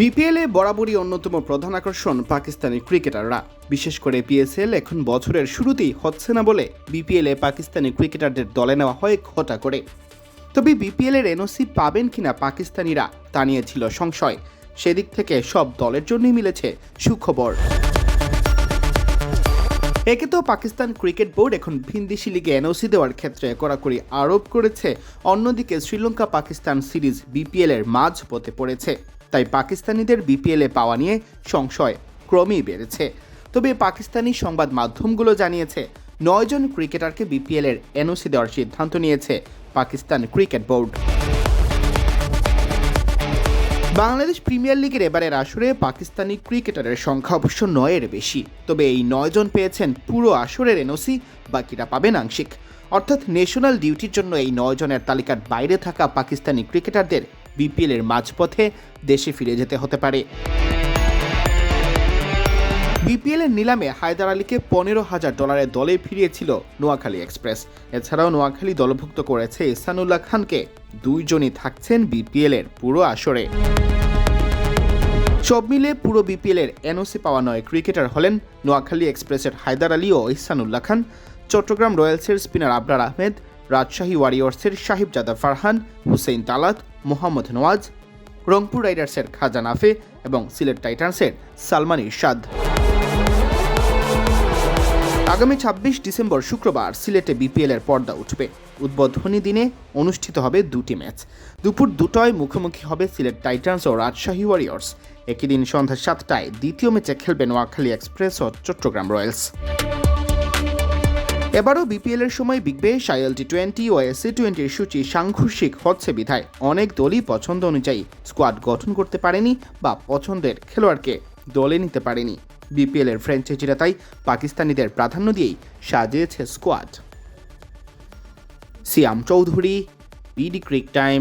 বিপিএলে বরাবরই অন্যতম প্রধান আকর্ষণ পাকিস্তানি ক্রিকেটাররা। বিশেষ করে পিএসএল এখন বছরের শুরুতেই হচ্ছে না বলে বিপিএলে পাকিস্তানি ক্রিকেটারদের দলে নেওয়া হয় ঘটা করে। তবে বিপিএলের এনওসি পাবেন কিনা পাকিস্তানিরা তা নিয়ে ছিল সংশয়। সেদিক থেকে সব দলের জন্যই মিলেছে সুখবর। একে তো পাকিস্তান ক্রিকেট বোর্ড এখন ভিনদেশি লিগে এনওসি দেওয়ার ক্ষেত্রে কড়াকড়ি আরোপ করেছে। অন্যদিকে শ্রীলঙ্কা পাকিস্তান সিরিজ বিপিএল এর মাঝ পথে পড়েছে। তাই পাকিস্তানিদের বিপিএল পাওয়া নিয়ে সংশয় ক্রমেই বেড়েছে। তবে পাকিস্তানি সংবাদ মাধ্যমগুলো জানিয়েছে নয়জন ক্রিকেটারকে বিপিএল এর এনওসি দেওয়ার সিদ্ধান্ত নিয়েছে Pakistan cricket board. Bangladesh premier লিগের এবারের আসরে পাকিস্তানি ক্রিকেটারের সংখ্যা অবশ্য নয়ের বেশি। তবে এই নয়জন পেয়েছেন পুরো আসরের এনওসি, বাকিরা পাবেন আংশিক। অর্থাৎ ন্যাশনাল ডিউটির জন্য এই নয়জনের তালিকার বাইরে থাকা পাকিস্তানি ক্রিকেটারদের বিপিএল এর মাঝপথে দেশে ফিরে যেতে হতে পারে। বিপিএল এর নিলামে হায়দার আলীকে পনেরো হাজার ডলারের দলে ফিরিয়েছিল নোয়াখালী এক্সপ্রেস। এছাড়াও নোয়াখালী দলভুক্ত করেছে ইসানুল্লাহ খানকে। দুইজনই থাকছেন বিপিএল এর পুরো আসরে। সব মিলে পুরো বিপিএল এর এনওসি পাওয়া নয় ক্রিকেটার হলেন নোয়াখালী এক্সপ্রেসের হায়দার আলী ও ইহসানুল্লাহ খান। চট্টগ্রাম রয়্যালসের স্পিনার আবরার আহমেদ রাজশাহী ওয়ারিয়র্সের সাহিবজাদা ফারহান, হুসেইন তালাত, মোহাম্মদ নওয়াজ, রংপুর রাইডার্সের খাজা নাফে এবং সিলেট টাইটান্সের সালমান ইরশাদ আগামী ছাব্বিশ ডিসেম্বর শুক্রবার সিলেটে বিপিএল এর পর্দা উঠবে। উদ্বোধনী দিনে অনুষ্ঠিত হবে দুটি ম্যাচ। দুপুর দুটোয় মুখোমুখি হবে সিলেট টাইটান্স ও রাজশাহী ওয়ারিয়র্স। একই দিন সন্ধ্যা সাতটায় দ্বিতীয় ম্যাচে খেলবে নোয়াখালী এক্সপ্রেস ও চট্টগ্রাম রয়্যালস। এবারও বিপিএলের সময় big bash IL T twenty ও এসসি টোয়েন্টির সূচি সাংঘর্ষিক হচ্ছে বিধায়। অনেক দলই পছন্দ অনুযায়ী স্কোয়াড গঠন করতে পারেনি বা পছন্দের খেলোয়াড়কে দলে নিতে পারেনি। বিপিএলের ফ্র্যাঞ্চাইজিরা তাই পাকিস্তানিদের প্রাধান্য দিয়েই সাজিয়েছে squad Siam Chowdhury BD cric time